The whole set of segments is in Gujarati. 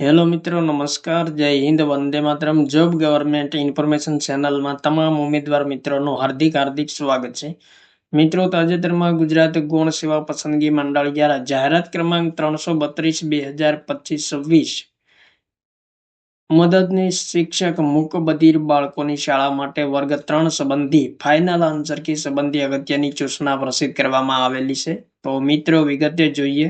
હેલો મિત્રો, નમસ્કાર. જય Hind, Vande Mataram. Job government information ચેનલમાં તમામ ઉમેદવાર મિત્રોનું હાર્દિક હાર્દિક સ્વાગત છે. મિત્રો, તાજેતરમાં ગુજરાત ગુણ સેવા પસંદગી મંડળ દ્વારા જાહેરાત ક્રમાંક ત્રણસો બત્રીસ બે હજાર પચીસ છવ્વીસ મદદની શિક્ષક મૂક બાળકોની શાળા માટે વર્ગ ત્રણ સંબંધી ફાઇનલ આન્સર સંબંધી અગત્યની સૂચના પ્રસિદ્ધ કરવામાં આવેલી છે. તો મિત્રો, વિગતે જોઈએ.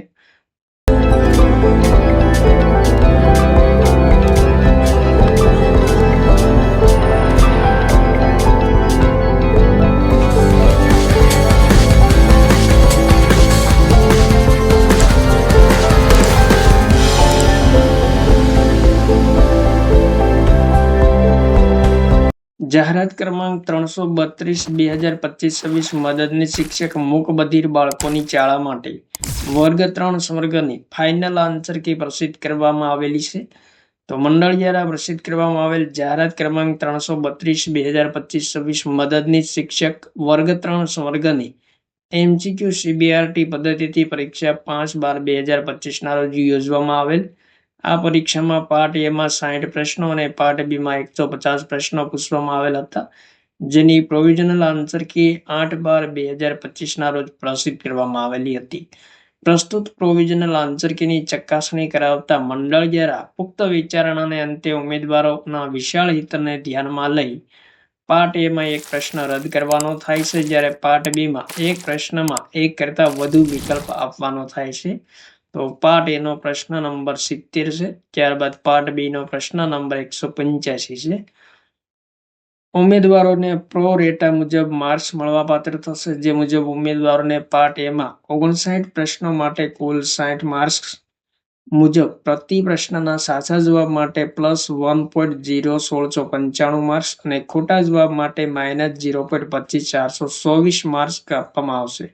જાહેરાત ક્રમાંક ત્રણસો બત્રીસ, બે હજાર પચીસ, છવ્વીસ મદદની શિક્ષક મૂક બાળકોની શાળા માટે. વર્ગ ત્રણ, સ્વર્ગની. ફાઇનલ આન્સર કી પ્રસિદ્ધ કરવામાં આવેલી છે. તો મંડળ દ્વારા પ્રસિદ્ધ કરવામાં આવેલ જાહેરાત ક્રમાંક ત્રણસો બત્રીસ, બે હજાર પચીસ, છવ્વીસ મદદની શિક્ષક વર્ગ ત્રણ, સ્વર્ગની. એમસીક્યુ સીબીઆરટી પદ્ધતિથી પરીક્ષા પાંચ બાર, બે હજાર પચીસના રોજ યોજવામાં આવેલ. આ પરીક્ષામાં પાર્ટ એમાં સાઠ પ્રશ્નો અને પાર્ટ બીમાં એકસો પચાસ પ્રશ્નો પૂછવામાં આવેલા હતા, જેની પ્રોવિઝનલ આન્સર કી આઠ બાર બે હજાર પચીસના રોજ પ્રસિદ્ધ કરવામાં આવેલી હતી. પ્રસ્તુત પ્રોવિઝનલ આન્સર કીની ચકાસણી કરાવતા મંડળ દ્વારા પુખ્ત વિચારણાને અંતે ઉમેદવારોના વિશાળ હિતને ધ્યાનમાં લઈ પાર્ટ એમાં એક પ્રશ્ન રદ કરવાનો થાય છે, જ્યારે પાર્ટ બીમાં એક પ્રશ્નમાં એક કરતાં વધુ વિકલ્પ આપવાનો થાય છે. તો પાર્ટ એનો પ્રશ્ન નંબર સિત્તેર છે. ત્યારબાદ પાર્ટ બી નો પ્રશ્ન નંબર એકસો પંચ્યાસી છે. ઉમેદવારોને પ્રો રેટા મુજબ માર્ક્સ મળવાપાત્ર થશે. જે મુજબ ઉમેદવારોને પાર્ટ એમાં ઓગણસાઠ પ્રશ્નો માટે કુલ સાઠ માર્ક્સ મુજબ પ્રતિ પ્રશ્નના સાચા જવાબ માટે પ્લસ વન પોઈન્ટ જીરો સોળસો પંચાણું માર્ક્સ અને ખોટા જવાબ માટે માઇનસ જીરો પોઈન્ટ પચીસ ચારસો ચોવીસ માર્ક્સ આપવામાં આવશે.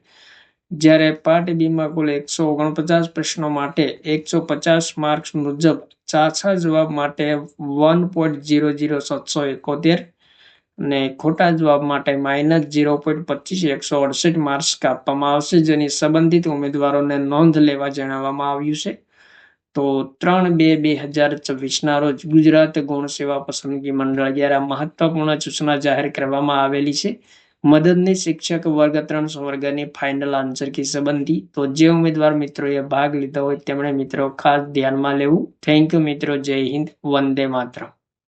જ્યારે પાર્ટ બીમાં કુલ એકસો ઓગણપચાસ પ્રશ્નો માટે એકસો પચાસ માર્ક્સ મુજબ સાચા જવાબ માટે વન પોઈન્ટ જીરો જીરો સાતસો એકોતેર અને ખોટા જવાબ માટે માઇનસ જીરો પોઈન્ટ પચીસ એકસો અડસઠ માર્ક્સ કાપવામાં આવશે, જેની સંબંધિત ઉમેદવારોને નોંધ લેવા જણાવવામાં આવ્યું છે. તો ત્રણ બે બે હજાર છવ્વીસના રોજ ગુજરાત ગુણ સેવા પસંદગી મંડળ દ્વારા મહત્વપૂર્ણ સૂચના જાહેર કરવામાં આવેલી છે. મદદની શિક્ષક વર્ગ ત્રણસો વર્ગની ફાઇનલ આન્સર કી સંબંધી. તો જે ઉમેદવાર મિત્રોએ ભાગ લીધો હોય તેમણે મિત્રો ખાસ ધ્યાનમાં લેવું. થેન્ક યુ મિત્રો, જય હિન્દ, વંદે માતરમ.